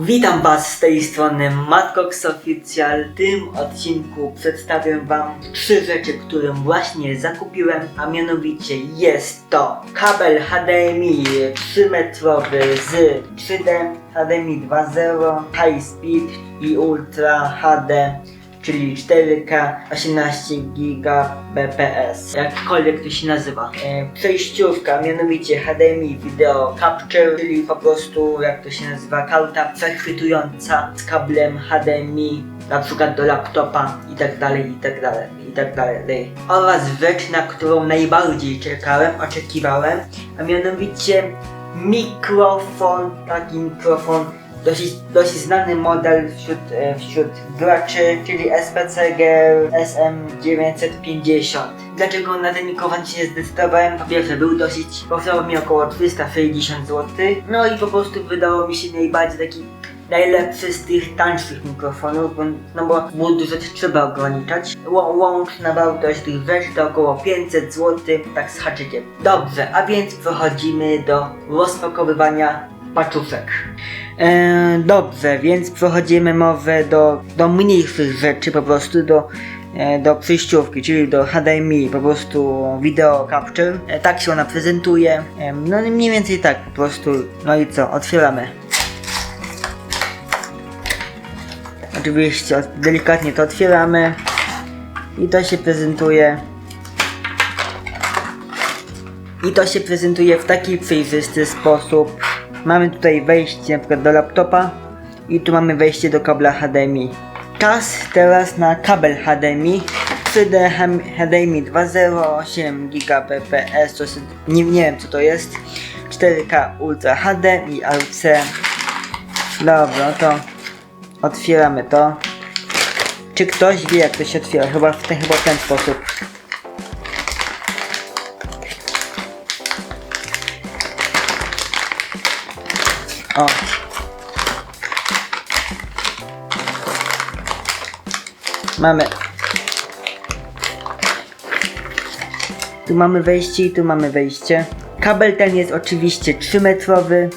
Witam Was z tej strony Matcox Official. W tym odcinku przedstawię Wam trzy rzeczy, które właśnie zakupiłem, a mianowicie jest to kabel HDMI 3-metrowy z 3D, HDMI 2.0, High Speed i Ultra HD czyli 4K 18 Gbps, jakkolwiek to się nazywa. E, przejściówka, mianowicie HDMI Video Capture, czyli po prostu jak to się nazywa, karta przechwytująca z kablem HDMI na przykład do laptopa i tak dalej, i tak dalej, i tak dalej. Oraz rzecz, na którą najbardziej czekałem, oczekiwałem, a mianowicie mikrofon, taki mikrofon dosyć, dosyć znany model wśród, e, wśród graczy, czyli SPCG SM950. Dlaczego na ten mikrofon się zdecydowałem? Po pierwsze był dosyć, kosztował mi około 360 zł, no i po prostu wydało mi się najbardziej taki najlepszy z tych tańszych mikrofonów, bo, no bo budżet trzeba ograniczać. Łączna wartość tych rzeczy to około 500 zł, tak z haczykiem. Dobrze, a więc przechodzimy do rozpakowywania paczuszek. E, dobrze, więc przechodzimy mowę do, do mniejszych rzeczy, po prostu do, e, do przejściówki, czyli do HDMI, po prostu video capture. E, tak się ona prezentuje. E, no mniej więcej tak, po prostu. No i co, otwieramy. Oczywiście delikatnie to otwieramy i to się prezentuje. I to się prezentuje w taki przejrzysty sposób. Mamy tutaj wejście przykład do laptopa i tu mamy wejście do kabla HDMI. Czas teraz na kabel HDMI 3D hem- HDMI 2.0 Gbps, to jest, nie, nie wiem co to jest. 4K Ultra HD i AUC. Dobra, no to otwieramy to. Czy ktoś wie jak to się otwiera? Chyba w ten, chyba w ten sposób. Mamy. Tu mamy wejście i tu mamy wejście. Kabel ten jest oczywiście 3-metrowy.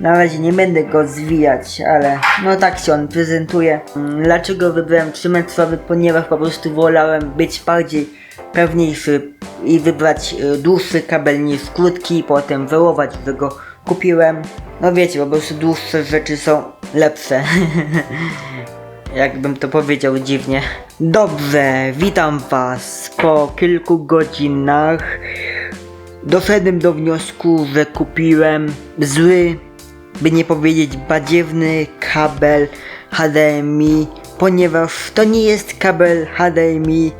Na razie nie będę go zwijać, ale no tak się on prezentuje. Mm, Dlaczego wybrałem 3-metrowy? Ponieważ po prostu wolałem być bardziej pewniejszy i wybrać y, dłuższy kabel niż krótki, potem wyłować, że go kupiłem. No wiecie, po prostu dłuższe rzeczy są lepsze. Jakbym to powiedział dziwnie. Dobrze, witam was po kilku godzinach. Doszedłem do wniosku, że kupiłem zły, by nie powiedzieć badziewny kabel HDMI, ponieważ to nie jest kabel HDMI,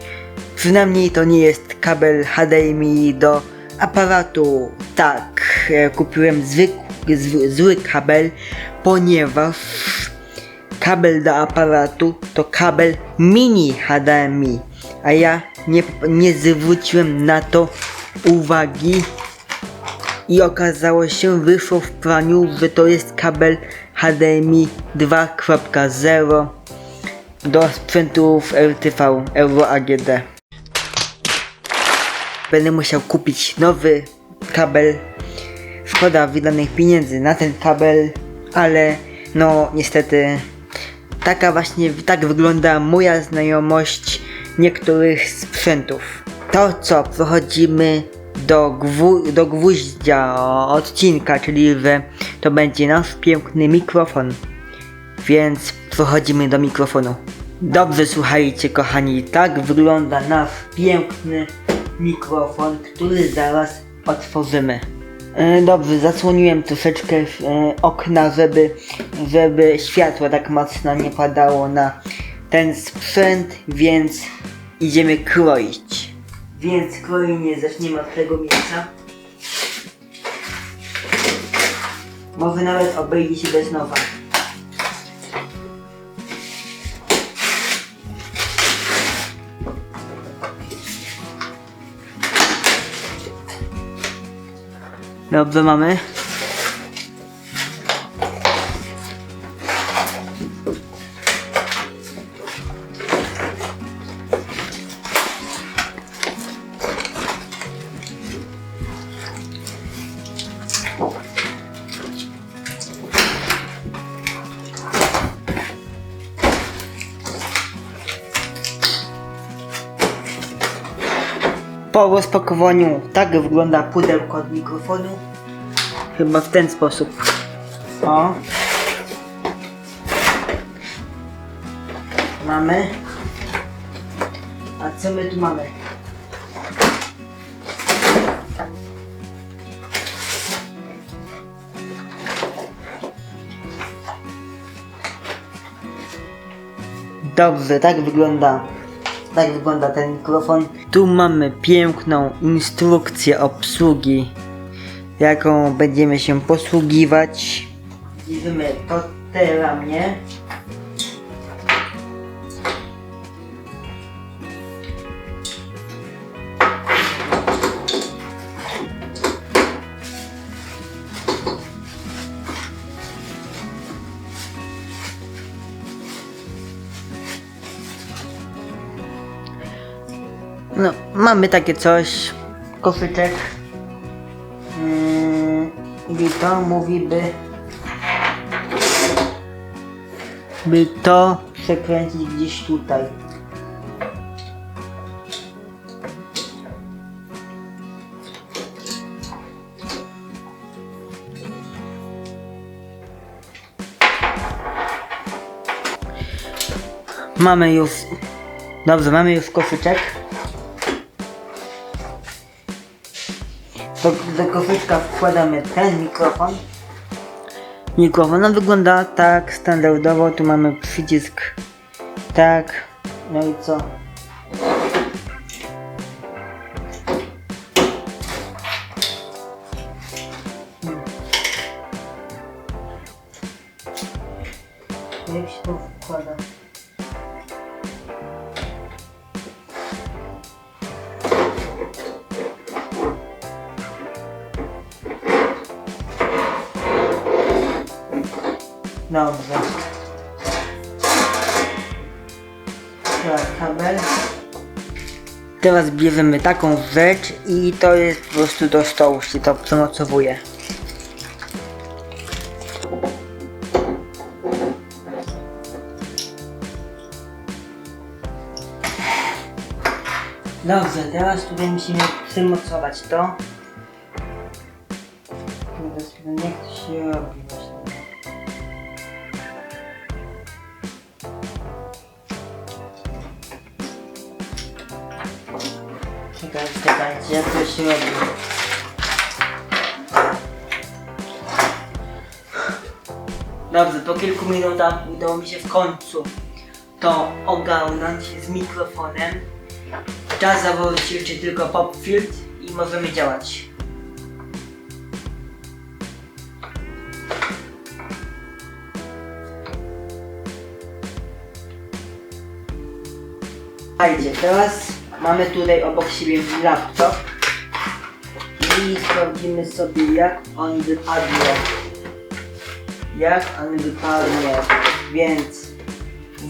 przynajmniej to nie jest kabel HDMI do aparatu. Tak, e, kupiłem zły, zły kabel, ponieważ kabel do aparatu to kabel mini HDMI, a ja nie, nie zwróciłem na to uwagi i okazało się, wyszło w praniu, że to jest kabel HDMI 2.0 do sprzętów RTV Euro AGD. Będę musiał kupić nowy kabel. Szkoda wydanych pieniędzy na ten kabel, ale no niestety taka właśnie tak wygląda moja znajomość niektórych sprzętów. To co, przechodzimy do, gwu, do gwóździa odcinka, czyli że to będzie nasz piękny mikrofon. Więc przechodzimy do mikrofonu. Dobrze słuchajcie kochani, tak wygląda nasz piękny mikrofon, który zaraz otworzymy. E, Dobrze, zasłoniłem troszeczkę e, okna, żeby, żeby światło tak mocno nie padało na ten sprzęt, więc idziemy kroić. Więc krojenie zaczniemy od tego miejsca. Może nawet obejdzie się bez nowa. Dobrze mamy. Po rozpakowaniu tak wygląda pudełko od mikrofonu. Chyba w ten sposób. O. Mamy. A co my tu mamy? Dobrze, tak wygląda. Tak wygląda ten mikrofon. Tu mamy piękną instrukcję obsługi, jaką będziemy się posługiwać. Widzimy to te ramię. No, mamy takie coś. Koszyczek. Mm, I to mówi, by... By to przekręcić gdzieś tutaj. Mamy już... Dobrze, mamy już koszyczek. Do, do koszyczka wkładamy ten mikrofon. Mikrofon no, wygląda tak standardowo. Tu mamy przycisk tak. No i co? Jak się to wkłada? Dobrze. Teraz kabel. Teraz bierzemy taką rzecz i to jest po prostu do stołu się to przemocowuje. Dobrze, teraz tutaj musimy przymocować to. Teraz jak to się robi właśnie. Czekajcie, czekajcie, jak to się robi. Dobrze, po kilku minutach udało mi się w końcu to ogarnąć z mikrofonem. Czas założyć jeszcze tylko pop filtr i możemy działać. Słuchajcie, teraz mamy tutaj obok siebie laptop i sprawdzimy sobie jak on wypadnie. Jak on wypadnie, więc,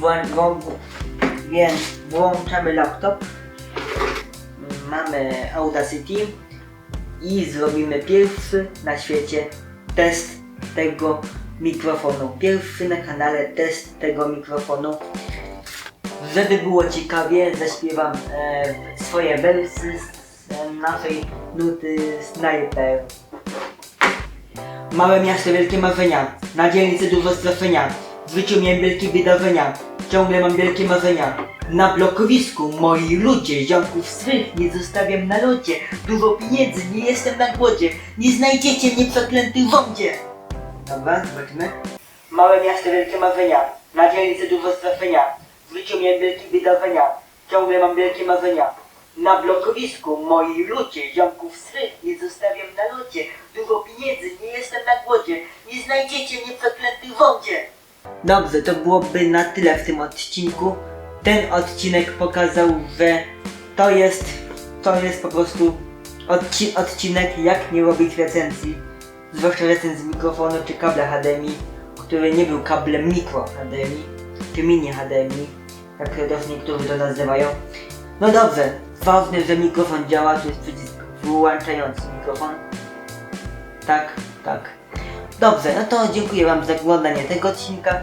włą- włą- więc włączamy laptop, mamy Audacity i zrobimy pierwszy na świecie test tego mikrofonu. Pierwszy na kanale test tego mikrofonu. Żeby było ciekawie, zaśpiewam e, swoje wersy z e, naszej nuty Sniper. Małe miasto, wielkie marzenia. Na dzielnicy dużo straszenia. W życiu miałem wielkie wydarzenia. Ciągle mam wielkie marzenia. Na blokowisku moi ludzie, ziomków swych nie zostawiam na lodzie. Dużo pieniędzy, nie jestem na głodzie. Nie znajdziecie mnie przeklęty w wodzie. Dobra, zobaczmy. Małe miasto, wielkie marzenia. Na dzielnicy dużo straszenia. W życiu miałem wielkie wydarzenia. Ciągle mam wielkie marzenia. Na blokowisku moi ludzie, ziomków swych nie zostawiam na lodzie. Dużo pieniędzy, nie jestem na głodzie. Nie znajdziecie mnie przeklęty w wodzie. Dobrze, to byłoby na tyle w tym odcinku. Ten odcinek pokazał, że to jest, to jest po prostu odci odcinek jak nie robić recenzji. Zwłaszcza recenzji mikrofonu czy kabla HDMI, który nie był kablem mikro HDMI, czy mini HDMI, jak też niektórzy to nazywają. No dobrze, ważne, że mikrofon działa, to jest przycisk wyłączający mikrofon. Tak, tak. Dobrze, no to dziękuję Wam za oglądanie tego odcinka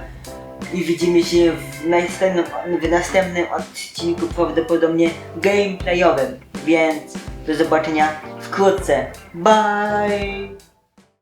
i widzimy się w następnym, w następnym odcinku prawdopodobnie gameplayowym. więc do zobaczenia wkrótce. Bye!